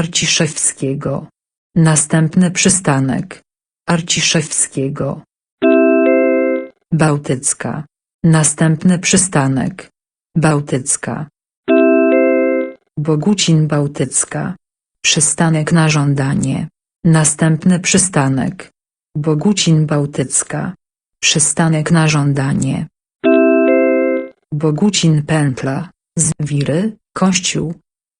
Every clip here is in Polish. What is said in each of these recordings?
Arciszewskiego. Następny przystanek. Arciszewskiego. Bałtycka. Następny przystanek. Bałtycka. Bogucin Bałtycka. Przystanek na żądanie. Następny przystanek. Bogucin Bałtycka. Przystanek na żądanie. Bogucin Pętla, Zwiry, Kościół.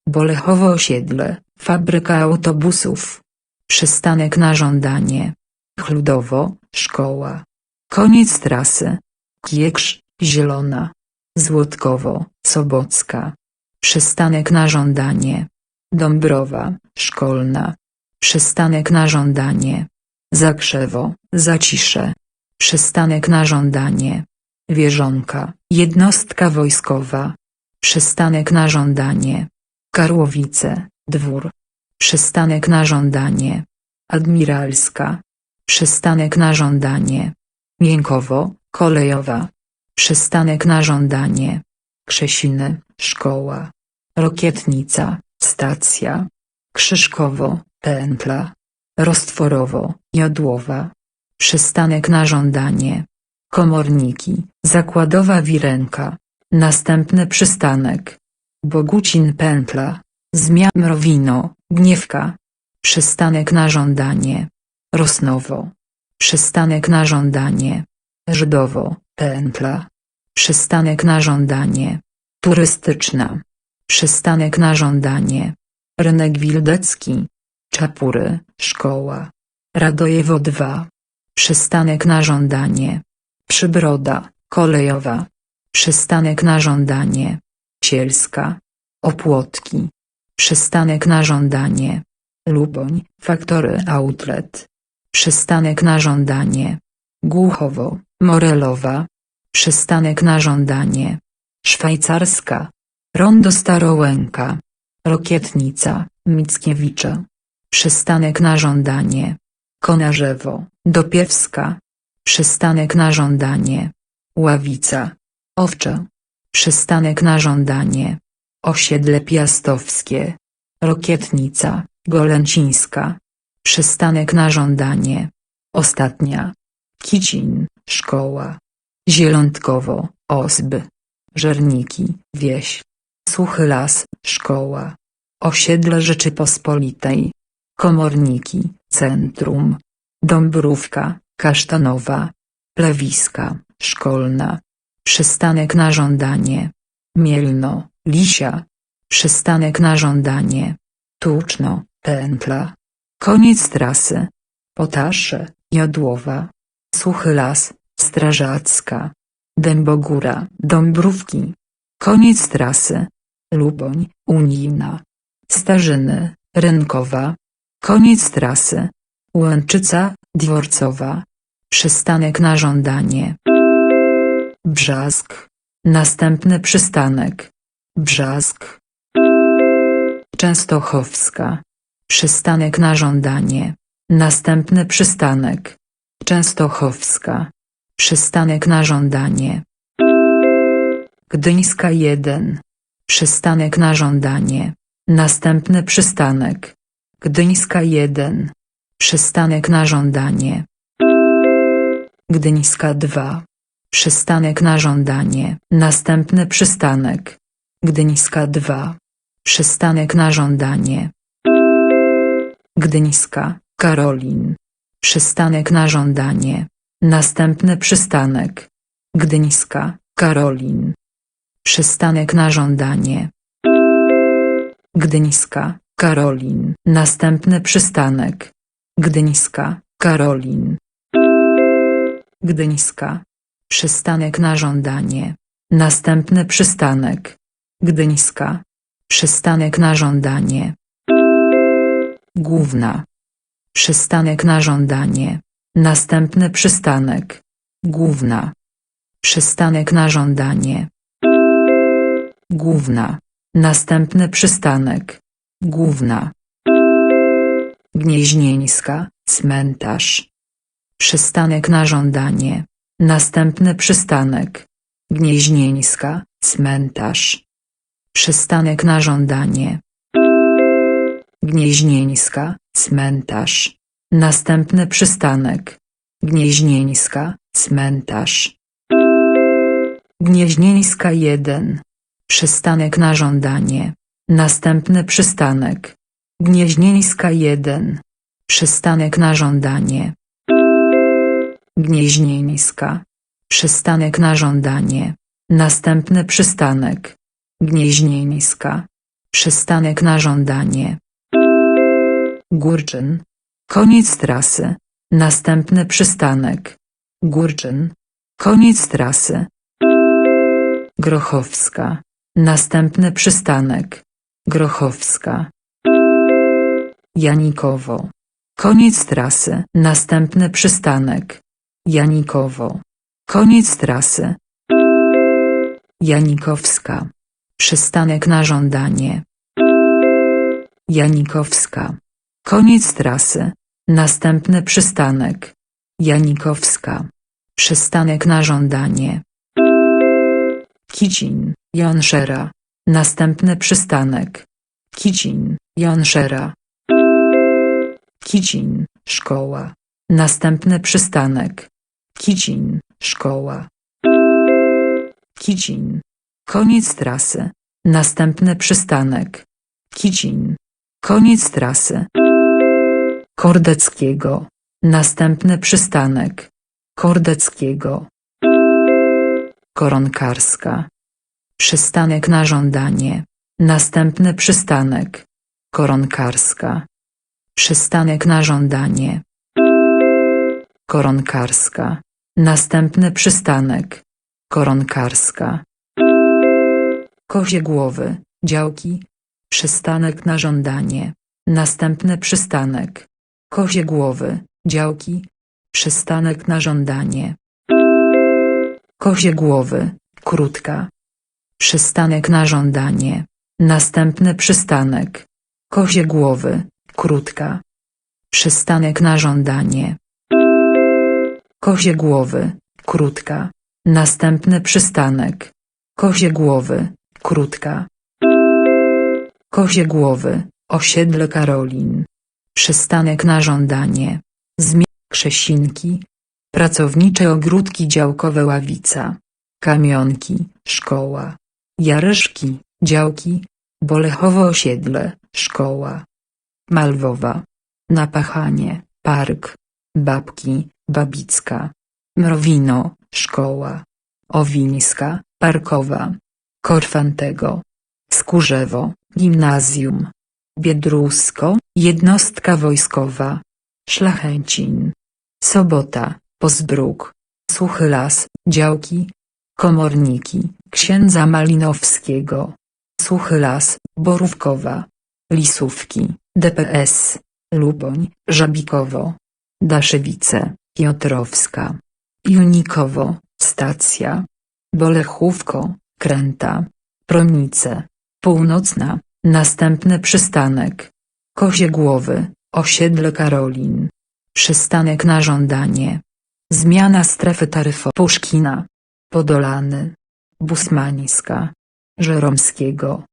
Bolechowo Osiedle, Fabryka Autobusów. Przystanek na żądanie. Chludowo, Szkoła. Koniec trasy. Kiekrz, Zielona. Złotkowo, Sobocka. Przystanek na żądanie. Dąbrowa, Szkolna. Przystanek na żądanie. Zakrzewo, Zacisze. Przystanek na żądanie. Wieżonka, jednostka wojskowa. Przystanek na żądanie. Karłowice, dwór. Przystanek na żądanie. Admiralska. Przystanek na żądanie. Miękowo, kolejowa. Przystanek na żądanie. Krzesiny, szkoła. Rokietnica, stacja. Krzyżkowo, pętla. Roztworowo, jodłowa. Przystanek na żądanie. Komorniki, zakładowa wirenka. Następny przystanek. Bogucin pętla. Zmiamrowino, gniewka. Przystanek na żądanie. Rosnowo. Przystanek na żądanie. Żydowo, pętla. Przystanek na żądanie. Turystyczna. Przystanek na żądanie. Rynek Wildecki. Czapury, szkoła. Radojewo 2. Przystanek na żądanie. Przybroda, kolejowa. Przystanek na żądanie. Cielska. Opłotki. Przystanek na żądanie. Luboń, Faktory Outlet. Przystanek na żądanie. Głuchowo, Morelowa. Przystanek na żądanie. Szwajcarska. Rondo Starołęka. Rokietnica, Mickiewicza. Przystanek na żądanie. Konarzewo, Dopiewska. Przystanek na żądanie. Ławica. Owcza. Przystanek na żądanie. Osiedle Piastowskie. Rokietnica, Golęcińska. Przystanek na żądanie. Ostatnia. Kicin, szkoła. Zielątkowo, Ozby. Żerniki, wieś. Suchy las, szkoła. Osiedle Rzeczypospolitej. Komorniki, centrum. Dąbrówka, Kasztanowa. Plewiska, szkolna. Przystanek na żądanie. Mielno, Lisia. Przystanek na żądanie. Tuczno, pętla. Koniec trasy. Potasze, Jodłowa. Suchy las, Strażacka. Dębogóra, Dąbrówki. Koniec trasy. Luboń, Unijna. Starzyny, Rynkowa. Koniec trasy. Łęczyca, Dworcowa. Przystanek na żądanie. Brzask. Następny przystanek. Brzask. Częstochowska. Przystanek na żądanie. Następny przystanek. Częstochowska. Przystanek na żądanie. Gdyńska 1. Przystanek na żądanie. Następny przystanek. Gdyńska 1. Przystanek na żądanie. Gdyńska 2. Przystanek na żądanie. Następny przystanek. Gdyńska 2. Przystanek na żądanie. Gdyńska, Karolin. Przystanek na żądanie. Następny przystanek. Gdyńska, Karolin. Przystanek na żądanie. Gdyńska, Karolin. Następny przystanek. Gdyńska, Karolin. Gdyńska. Przystanek na żądanie. Następny przystanek. Gdyńska. Przystanek na żądanie. Główna. Przystanek na żądanie. Następny przystanek. Główna. Przystanek na żądanie. Główna. Następny przystanek. Główna. Gnieźnieńska, cmentarz. Przystanek na żądanie. Następny przystanek. Gnieźnieńska, cmentarz. Przystanek na żądanie. Gnieźnieńska, cmentarz. Następny przystanek. Gnieźnieńska, cmentarz. Gnieźnieńska 1. Przystanek na żądanie. Następny przystanek. Gnieźnieńska 1. Przystanek na żądanie. Gnieźnieńska. Przystanek na żądanie. Następny przystanek. Gnieźnieńska. Przystanek na żądanie. Górczyn. Koniec trasy. Następny przystanek. Górczyn. Koniec trasy. Grochowska. Następny przystanek. Grochowska. Janikowo. Koniec trasy. Następny przystanek. Janikowo. Koniec trasy. Janikowska. Przystanek na żądanie. Janikowska. Koniec trasy. Następny przystanek. Janikowska. Przystanek na żądanie. Kicin, Janszera. Następny przystanek. Kicin, Janszera. Kicin, szkoła. Następny przystanek. Kicin, szkoła. Kicin. Koniec trasy. Następny przystanek. Kicin. Koniec trasy. Kordeckiego. Następny przystanek. Kordeckiego. Koronkarska. Przystanek na żądanie. Następny przystanek. Koronkarska. Przystanek na żądanie. Koronkarska. Następny przystanek. Koronkarska. Kozie głowy, działki. Przystanek na żądanie. Następny przystanek. Kozie głowy, działki. Przystanek na żądanie. Kozie głowy, krótka. Przystanek na żądanie. Następny przystanek. Kozie głowy, krótka. Przystanek na żądanie. Kozie głowy, krótka. Następny przystanek. Kozie głowy, krótka. Kozie głowy, osiedle Karolin. Przystanek na żądanie. Zmian Krzesinki. Pracownicze ogródki działkowe Ławica. Kamionki, szkoła. Jaryszki, działki. Bolechowo osiedle, szkoła. Malwowa. Napachanie, park. Babki, Babicka. Mrowino, szkoła. Owińska, parkowa. Korfantego. Skórzewo, gimnazjum. Biedrusko, jednostka wojskowa. Szlachęcin. Sobota, Pozbruk. Suchy las, działki. Komorniki, księdza Malinowskiego. Suchy las, Borówkowa. Lisówki, DPS. Luboń, Żabikowo. Daszywice, Piotrowska. Junikowo, stacja. Bolechówko, Kręta. Pronice. Północna, następny przystanek. Kozie głowy, osiedle Karolin. Przystanek na żądanie. Zmiana strefy taryfowej Puszkina. Podolany. Busmańska. Żeromskiego.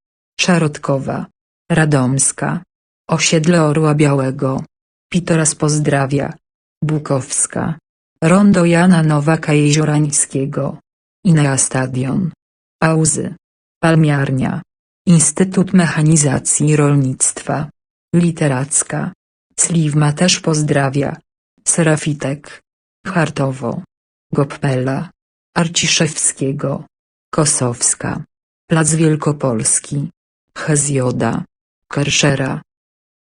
Szarotkowa. Radomska. Osiedle Orła Białego. Pitoras pozdrawia. Bukowska. Rondo Jana Nowaka Jeziorańskiego. Inea Stadion. Pauzy. Palmiarnia. Instytut Mechanizacji Rolnictwa. Literacka. Sliwma też pozdrawia. Serafitek. Hartowo. Goppela. Arciszewskiego. Kosowska. Plac Wielkopolski. Hezjoda. Kerszera.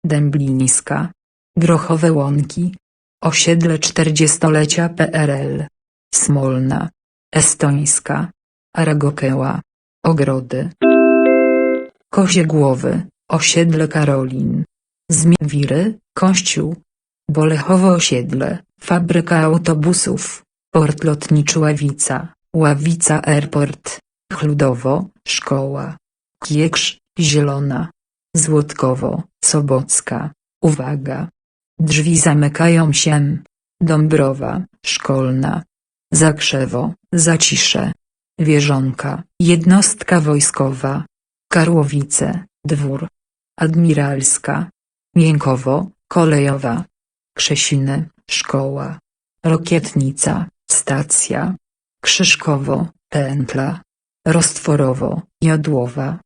Dęblińska. Grochowe Łąki. Osiedle czterdziestolecia PRL. Smolna. Estońska. Aragokeła. Ogrody. Kozie głowy, osiedle Karolin. Zmiewiry, Kościół. Bolechowo osiedle, fabryka autobusów, port lotniczy Ławica, Ławica Airport, Chludowo, szkoła. Kieksz, Zielona. Złotkowo, Sobocka, uwaga. Drzwi zamykają się. Dąbrowa, szkolna. Zakrzewo, Zacisze. Wieżonka, jednostka wojskowa. Karłowice, dwór. Admiralska. Miękowo, kolejowa. Krzesiny, szkoła. Rokietnica, stacja. Krzyżkowo, pętla. Roztworowo, jodłowa.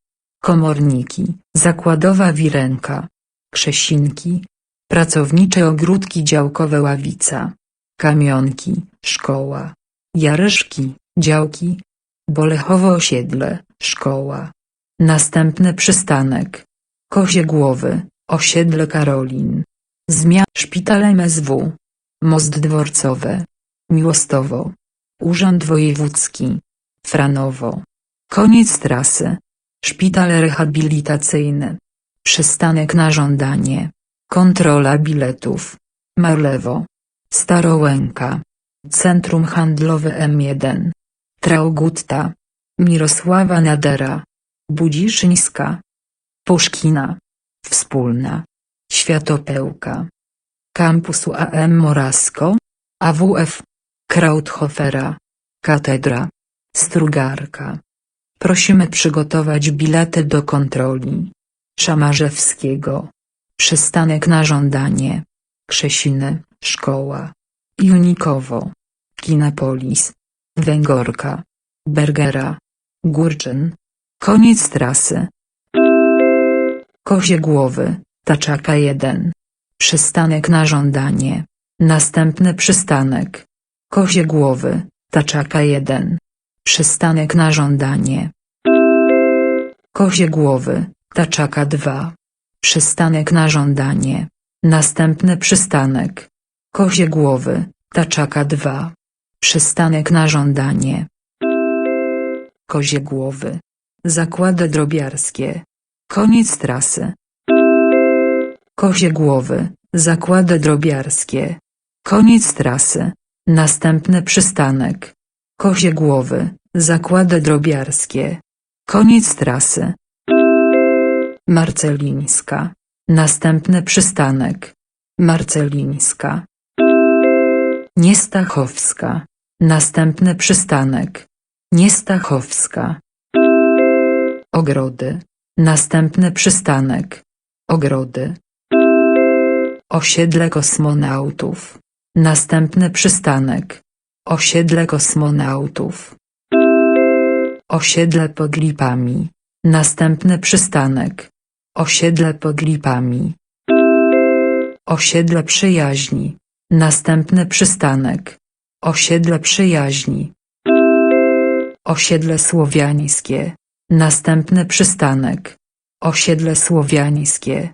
Komorniki, zakładowa wirenka. Krzesinki. Pracownicze ogródki działkowe ławica. Kamionki, szkoła. Jaryszki, działki. Bolechowo osiedle, szkoła. Następny przystanek. Kozie głowy, osiedle Karolin. Zmian szpital MSW. Most dworcowe. Miłostowo. Urząd Wojewódzki. Franowo. Koniec trasy. Szpital rehabilitacyjny. Przystanek na żądanie. Kontrola biletów. Marlewo. Starołęka. Centrum Handlowe M1. Traugutta. Mirosława Nadera. Budziszyńska. Puszkina. Wspólna. Światopełka. Kampusu AM Morasko. AWF. Krauthofera. Katedra. Strugarka. Prosimy przygotować bilety do kontroli. Szamarzewskiego. Przystanek na żądanie. Krzesiny, szkoła. Junikowo. Kinapolis. Węgorka. Bergera. Górczyn. Koniec trasy. Kozie głowy, taczaka 1. Przystanek na żądanie. Następny przystanek. Kozie głowy, taczaka 1. Przystanek na żądanie. Kozie głowy, taczaka 2. Przystanek na żądanie. Następny przystanek. Kozie głowy, taczaka 2. Przystanek na żądanie. Kozie głowy. Zakłady drobiarskie. Koniec trasy. Kozie głowy, zakłady drobiarskie. Koniec trasy. Następny przystanek. Kozie głowy, zakłady drobiarskie. Koniec trasy. Marcelińska. Następny przystanek. Marcelińska. Niestachowska. Następny przystanek. Niestachowska. Ogrody. Następny przystanek. Ogrody. Osiedle kosmonautów. Następny przystanek. Osiedle kosmonautów. Osiedle pod Lipami. Następny przystanek. Osiedle pod Lipami. Osiedle przyjaźni. Następny przystanek. Osiedle przyjaźni. Osiedle słowiańskie. Następny przystanek. Osiedle słowiańskie.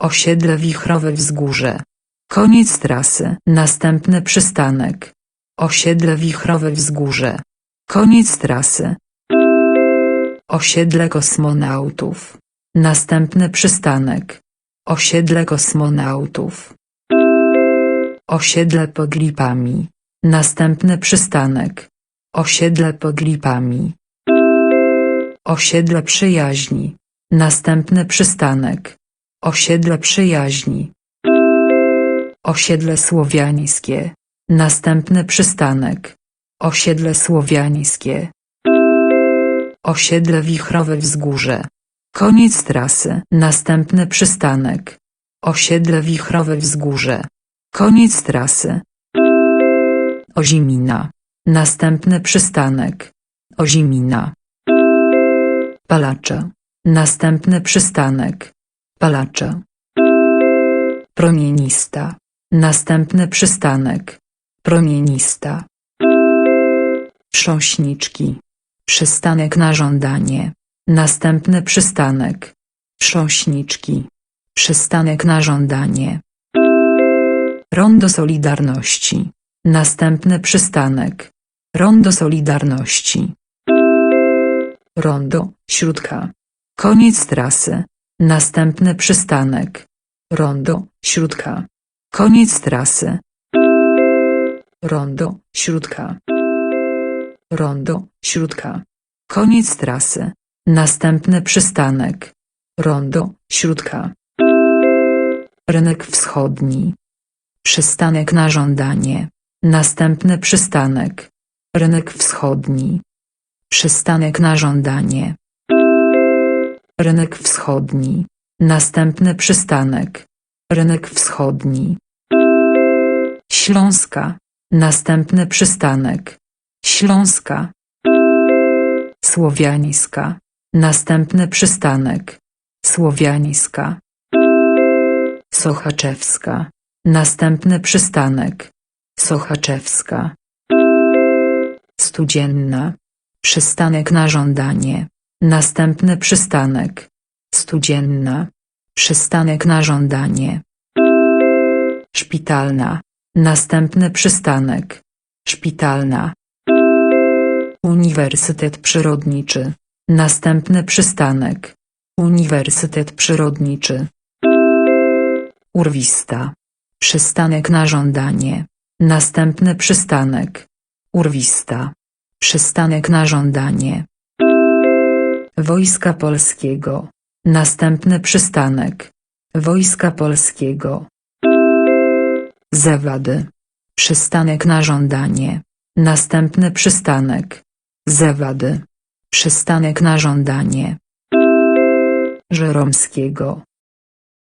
Osiedle wichrowe wzgórze. Koniec trasy. Następny przystanek. Osiedle wichrowe wzgórze. Koniec trasy. Osiedle kosmonautów. Następny przystanek. Osiedle kosmonautów. Osiedle pod Lipami. Następny przystanek. Osiedle pod Lipami. Osiedle przyjaźni. Następny przystanek. Osiedle przyjaźni. Osiedle słowiańskie. Następny przystanek. Osiedle słowiańskie. Osiedle wichrowe wzgórze. Koniec trasy. Następny przystanek. Osiedle wichrowe wzgórze. Koniec trasy. Ozimina. Następny przystanek. Ozimina. Palacze. Następny przystanek. Palacze. Promienista. Następny przystanek. Promienista. Trząśniczki. Przystanek na żądanie. Następny przystanek. Trząśniczki. Przystanek na żądanie. Rondo Solidarności. Następny przystanek. Rondo Solidarności. Rondo, śródka. Koniec trasy. Następny przystanek. Rondo, śródka. Koniec trasy. Rondo, śródka. Rondo, śródka. Koniec trasy. Następny przystanek. Rondo, śródka. Rynek wschodni. Przystanek na żądanie. Następny przystanek. Rynek wschodni. Przystanek na żądanie. Rynek wschodni. Następny przystanek. Rynek Wschodni. Śląska. Następny przystanek. Śląska. Słowiańska. Następny przystanek. Słowiańska. Sochaczewska. Następny przystanek. Sochaczewska. Studzienna. Przystanek na żądanie. Następny przystanek. Studzienna. Przystanek na żądanie. Szpitalna. Następny przystanek. Szpitalna. Uniwersytet Przyrodniczy. Następny przystanek. Uniwersytet Przyrodniczy. Urwista. Przystanek na żądanie. Następny przystanek. Urwista. Przystanek na żądanie. Wojska Polskiego. Następny przystanek. Wojska Polskiego. Zewady. Przystanek na żądanie. Następny przystanek. Zewady. Przystanek na żądanie. Żeromskiego.